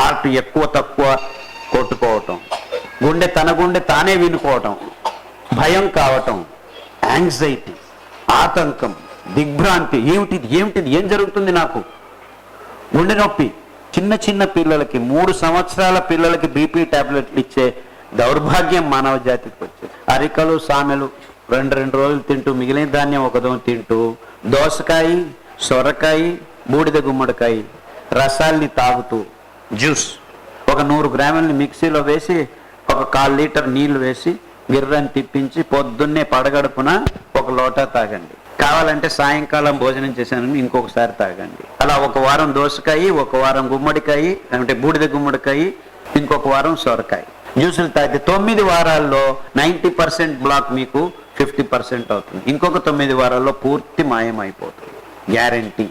Heart ఎక్కువ తక్కువ కొట్టుకోవటం. గుండె తన గుండె తానే వినుకోవటం. భయం కావటం. యాంగ్జైటీ ఆతంకం దిగ్భ్రాంతి. ఏమిటిది? ఏమిటిది? ఏం జరుగుతుంది నాకు? గుండె నొప్పి. చిన్న చిన్న పిల్లలకి మూడు సంవత్సరాల పిల్లలకి బీపీ టాబ్లెట్లు ఇచ్చే దౌర్భాగ్యం మానవ జాతికి వచ్చేది. అరికలు సామెలు రెండు రెండు రోజులు తింటూ మిగిలిన ధాన్యం ఒకదో తింటూ దోసకాయ సొరకాయ బూడిద గుమ్మడికాయ రసాల్ని తాగుతూ జ్యూస్. ఒక నూరు గ్రాములని మిక్సీలో వేసి ఒక కాల్ లీటర్ నీళ్ళు వేసి గిర్రని తిప్పించి పొద్దున్నే పడగడుపున ఒక లోటా తాగండి. కావాలంటే సాయంకాలం భోజనం చేశానని ఇంకొకసారి తాగండి. అలా ఒక వారం దోసకాయ ఒక వారం గుమ్మడికాయ అంటే బూడిద గుమ్మడికాయ ఇంకొక వారం సొరకాయ. జ్యూసులు తాగితే తొమ్మిది వారాల్లో నైంటీ పర్సెంట్ బ్లాక్ మీకు ఫిఫ్టీ పర్సెంట్ అవుతుంది. ఇంకొక తొమ్మిది వారాల్లో పూర్తి మాయం అయిపోతుంది గ్యారంటీ.